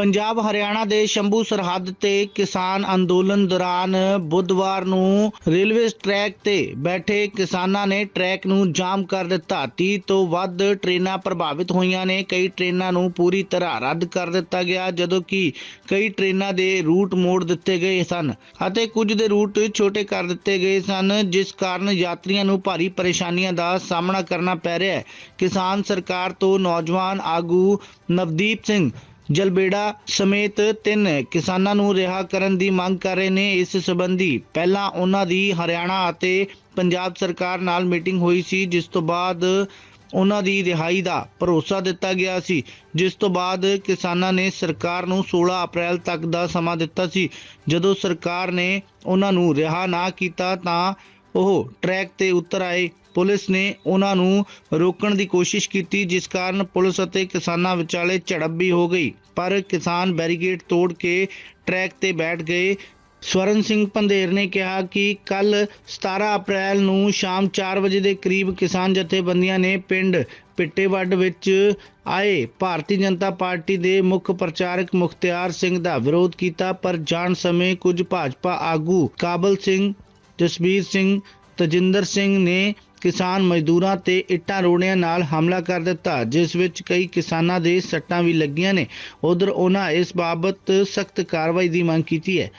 ਪੰਜਾਬ, ਹਰਿਆਣਾ ਦੇ ਸ਼ੰਭੂ ਸਰਹੱਦ ਤੇ ਕਿਸਾਨ ਅੰਦੋਲਨ ਦੌਰਾਨ ਬੁੱਧਵਾਰ ਨੂੰ ਰੇਲਵੇ ਟਰੈਕ ਤੇ ਬੈਠੇ ਕਿਸਾਨਾਂ ਨੇ ਟਰੈਕ ਨੂੰ ਜਾਮ ਕਰ ਦਿੱਤਾ। 30 ਤੋਂ ਵੱਧ ਟ੍ਰੇਨਾਂ ਪ੍ਰਭਾਵਿਤ ਹੋਈਆਂ ਨੇ। ਕਈ ਟ੍ਰੇਨਾਂ ਨੂੰ ਪੂਰੀ ਤਰ੍ਹਾਂ ਰੱਦ ਕਰ ਦਿੱਤਾ ਗਿਆ, ਜਦੋਂ ਕਿ ਕਈ ਟ੍ਰੇਨਾਂ ਦੇ ਰੂਟ ਮੋੜ ਦਿੱਤੇ ਗਏ ਸਨ ਅਤੇ ਕੁਝ ਦੇ ਰੂਟ ਛੋਟੇ ਕਰ ਦਿੱਤੇ ਗਏ ਸਨ, ਜਿਸ ਕਾਰਨ ਯਾਤਰੀਆਂ ਨੂੰ ਭਾਰੀ ਪਰੇਸ਼ਾਨੀਆਂ ਦਾ ਸਾਹਮਣਾ ਕਰਨਾ ਪੈ ਰਿਹਾ ਹੈ। ਕਿਸਾਨ ਸਰਕਾਰ ਤੋਂ ਨੌਜਵਾਨ ਆਗੂ ਨਵਦੀਪ ਸਿੰਘ ਜਲਬੇੜਾ ਸਮੇਤ ਤਿੰਨ ਕਿਸਾਨਾਂ ਨੂੰ ਰਿਹਾ ਕਰਨ ਦੀ ਮੰਗ ਕਰ ਰਹੇ ਨੇ। ਇਸ ਸੰਬੰਧੀ ਪਹਿਲਾਂ ਉਹਨਾਂ ਦੀ ਹਰਿਆਣਾ ਅਤੇ ਪੰਜਾਬ ਸਰਕਾਰ ਨਾਲ ਮੀਟਿੰਗ ਹੋਈ ਸੀ, ਜਿਸ ਤੋਂ ਬਾਅਦ ਉਹਨਾਂ ਦੀ ਰਿਹਾਈ ਦਾ ਭਰੋਸਾ ਦਿੱਤਾ ਗਿਆ ਸੀ, ਜਿਸ ਤੋਂ ਬਾਅਦ ਕਿਸਾਨਾਂ ਨੇ ਸਰਕਾਰ ਨੂੰ 16 ਅਪ੍ਰੈਲ ਤੱਕ ਦਾ ਸਮਾਂ ਦਿੱਤਾ ਸੀ। ਜਦੋਂ ਸਰਕਾਰ ਨੇ ਉਹਨਾਂ ਨੂੰ ਰਿਹਾ ਨਾ ਕੀਤਾ ਤਾਂ ਉਹ ਟਰੈਕ ਤੇ ਉਤਰ ਆਏ। ਪੁਲਿਸ ਨੇ ਉਹਨਾਂ ਨੂੰ ਰੋਕਣ ਦੀ ਕੋਸ਼ਿਸ਼ ਕੀਤੀ, ਜਿਸ ਕਾਰਨ ਪੁਲਿਸ ਅਤੇ ਕਿਸਾਨਾਂ ਵਿਚਾਲੇ ਝੜਪ ਵੀ ਹੋ ਗਈ। ਪਰ ਕਿਸਾਨ ਬੈਰੀਕੇਡ ਤੋੜ ਕੇ ਟਰੈਕ ਤੇ ਬੈਠ ਗਏ। ਸਵਰਨ ਸਿੰਘ ਪੰਧੇਰ ਨੇ ਕਿਹਾ ਕਿ ਕੱਲ 17 ਅਪ੍ਰੈਲ ਨੂੰ ਸ਼ਾਮ 4 ਵਜੇ ਦੇ ਕਰੀਬ ਕਿਸਾਨ ਜਥੇਬੰਦੀਆਂ ਨੇ ਪਿੰਡ ਪਿੱਟੇਵੱਡ ਵਿੱਚ ਆਏ। ਭਾਰਤੀ ਜਨਤਾ ਪਾਰਟੀ ਦੇ ਮੁੱਖ ਪ੍ਰਚਾਰਕ ਮੁਖਤਿਆਰ ਸਿੰਘ ਦਾ ਵਿਰੋਧ ਕੀਤਾ, ਪਰ ਜਾਣ ਸਮੇਂ ਕੁਝ ਭਾਜਪਾ ਆਗੂ ਕਾਬਲ ਸਿੰਘ ਜਸਬੀਰ ਸਿੰਘ, ਤਜਿੰਦਰ ਸਿੰਘ ਨੇ ਕਿਸਾਨ ਮਜ਼ਦੂਰਾਂ ਤੇ ਇੱਟਾਂ ਰੋੜਿਆਂ ਨਾਲ ਹਮਲਾ ਕਰ ਦਿੱਤਾ, ਜਿਸ ਵਿੱਚ ਕਈ ਕਿਸਾਨਾਂ ਦੇ ਸੱਟਾਂ ਵੀ ਲੱਗੀਆਂ ਨੇ। ਉਧਰ ਉਹਨਾਂ ਇਸ ਬਾਬਤ ਸਖਤ ਕਾਰਵਾਈ ਦੀ ਮੰਗ ਕੀਤੀ ਹੈ।